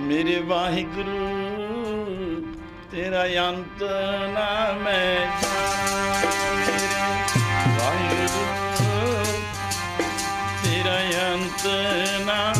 ਮੇਰੇ ਵਾਹਿਗੁਰੂ ਤੇਰਾ ਅੰਤ ਨਾ ਮੈਂ ਵਾਹਿਗੁਰੂ ਤੇਰਾ ਅੰਤ ਨਾ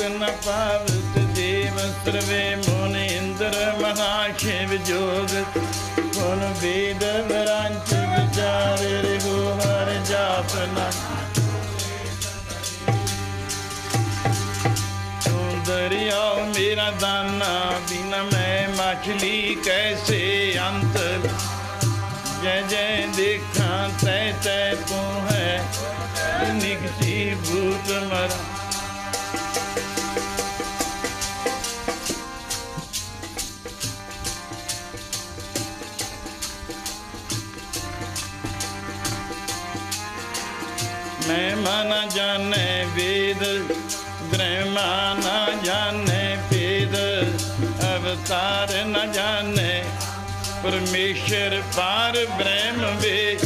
न पावत देव सर्वे मुन इंद्र महाशिव जोग। गुण वेद वरांच विचार रघु हर जापना। दरियाओ मेरा दाना, बिना मैं मछली कैसे अंत जय जय देखा तय तय तू है? निकसी भूत मरा। ਜਾਣੈ, ਮਨ ਜਾਣੈ ਵੇਦ ਬ੍ਰਹਮਾ ਨ ਜਾਣੈ ਭੇਦ, ਅਵਤਾਰ ਨ ਜਾਣੈ, ਪਰਮੇਸ਼ਰ ਪਾਰ ਬ੍ਰਹਮ ਵੇ।